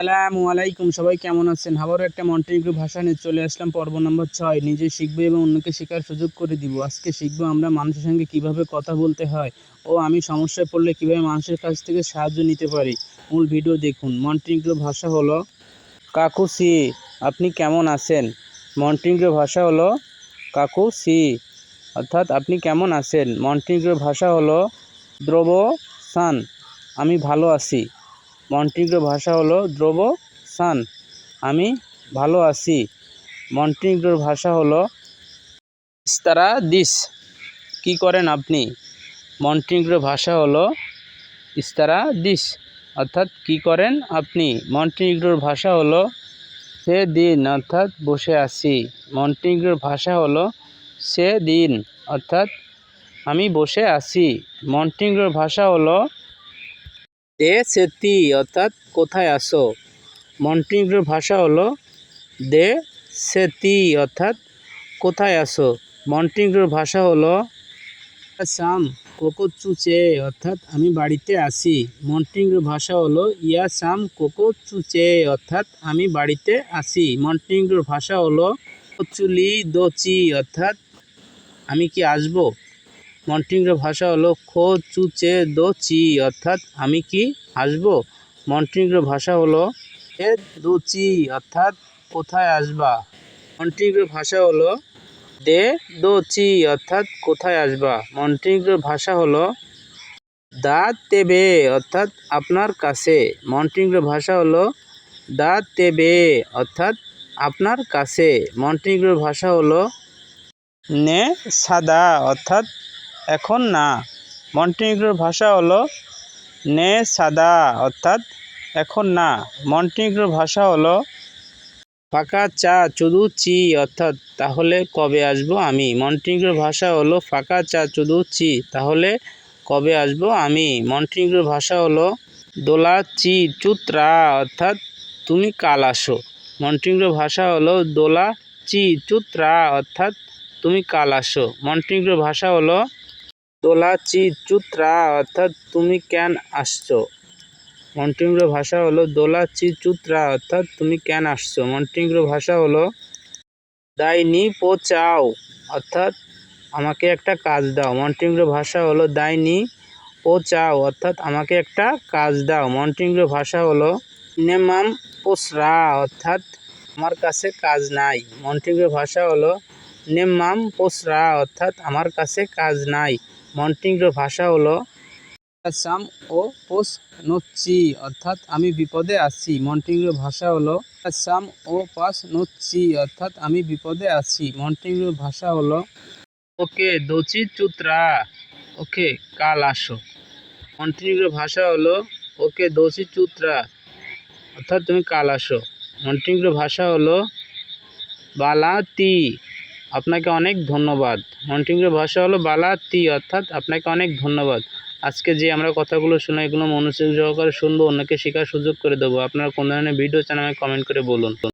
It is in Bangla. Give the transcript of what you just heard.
আসসালামু আলাইকুম, সবাই কেমন আছেন? আবারও একটা মন্টেনিগ্রো ভাষা নিয়ে চলে আসলাম, পর্ব নম্বর ছয়। নিজে শিখব এবং অন্যকে শেখার সুযোগ করে দিব। আজকে শিখব আমরা মানুষের সঙ্গে কীভাবে কথা বলতে হয় ও আমি সমস্যায় পড়লে কীভাবে মানুষের কাছ থেকে সাহায্য নিতে পারি। মূল ভিডিও দেখুন। মন্টেনিগ্রো ভাষা হলো, কাকু সি, আপনি কেমন আছেন? মন্টেনিগ্রো ভাষা হলো, কাকু সি, অর্থাৎ আপনি কেমন আছেন? মন্টেনিগ্রো ভাষা হলো দ্রব সান আমি ভালো আছি। মন্টিগ্রো ভাষা হলো দ্রব সান আমি ভালো আছি। মন্টিগ্রোর ভাষা হলো ইস্তারা দিস। কি করেন আপনি? মন্টিগ্রো ভাষা হলো ইস্তারা দিস। অর্থাৎ কি করেন আপনি? মন্টিগ্রোর ভাষা হলো সে দিন, অর্থাৎ বসে আছি। মন্টিগ্রোর ভাষা হলো সে দিন, অর্থাৎ আমি বসে আছি। মন্টিগ্রোর ভাষা হলো দে সেতি অর্থাৎ কোথায় আসো? মন্টিগ্রোর ভাষা হলো দে সেতি অর্থাৎ কোথায় আসো? মন্টিগ্রোর ভাষা হলো সাম কোকো চুচে অর্থাৎ আমি বাড়িতে আসি মন্টিগ্রোর ভাষা হলো ইয়া সাম কোকো চুচে অর্থাৎ আমি বাড়িতে আসি মন্টিগ্রোর ভাষা হলো চুলি দোচি অর্থাৎ আমি কি আসব? মন্টিগ্রো ভাষা হলো খো, চু, চে, দো, চি, অর্থাৎ আমি কি আসব? মন্টিগ্রো ভাষা হলো এ দো, চি, অর্থাৎ কোথায় আসবা? মন্টিগ্রো ভাষা হলো দে, দো, চি, অর্থাৎ কোথায় আসবা? মন্টিগ্রো ভাষা হলো দা, তেবে, অর্থাৎ আপনার কাছে। মন্টিগ্রো ভাষা হলো দা, তেবে, অর্থাৎ আপনার কাছে। মন্টিগ্রো ভাষা হলো নে, সাদা, অর্থাৎ এখন না। মন্টিনিগ্রোর ভাষা হলো নে সাদা, অর্থাৎ এখন না। মন্টিনিগ্রোর ভাষা হলো ফাঁকা চা, চুদু চি, অর্থাৎ তাহলে কবে আসব আমি? মন্টিনিগ্রোর ভাষা হলো ফাঁকা চা, চুদু চি, তাহলে কবে আসব আমি? মন্টিনিগ্রোর ভাষা হলো দোলা চি, চুত্রা, অর্থাৎ তুমি কাল আসো। মন্টিনিগ্রোর ভাষা হলো দোলা চি, চুত্রা, অর্থাৎ তুমি কাল আসো। মন্টিনিগ্রোর ভাষা হলো দোলা চি চুত্রা, অর্থাৎ তুমি কেন আসছো? মন্টিগ্রো ভাষা হলো দোলা চি চুত্রা, অর্থাৎ তুমি কেন আসছো? মন্টিগ্রো ভাষা হলো, দাইনি পো চাও অর্থাৎ আমাকে একটা কাজ দাও। মন্টিগ্রো ভাষা হলো, দাইনি পো চাও অর্থাৎ আমাকে একটা কাজ দাও। মন্টিগ্রো ভাষা হলো নেমাম পোসরা অর্থাৎ আমার কাছে কাজ নাই। মন্টিগ্রো ভাষা হলো নেমাম পোসরা অর্থাৎ আমার কাছে কাজ নাই। মন্টিগ্রো ভাষা হলো সাম ও পোস নচ্ছি অর্থাৎ আমি বিপদে আছি। মন্টিগ্রো ভাষা হলো সাম ও পাস নচ্ছি অর্থাৎ আমি বিপদে আছি। মন্টিগ্রো ভাষা হলো, ওকে, দচি চুত্রা ওকে, কাল আসো মন্টিগ্রো ভাষা হলো, ওকে দোষী চুত্রা অর্থাৎ তুমি কাল আসো। মন্টিগ্রো ভাষা হলো বালাতি আপনাকে অনেক ধন্যবাদ। মন্টিংয়ের ভাষা হলো বালা তি অর্থাৎ আপনাকে অনেক ধন্যবাদ। আজকে যে আমরা কথাগুলো শুনে এগুলো মনোযোগ সহকারে শুনব, অন্যকে শেখার সুযোগ করে দেবো, আপনারা কোন ধরনের ভিডিও চান আমাকে কমেন্ট করে বলুন।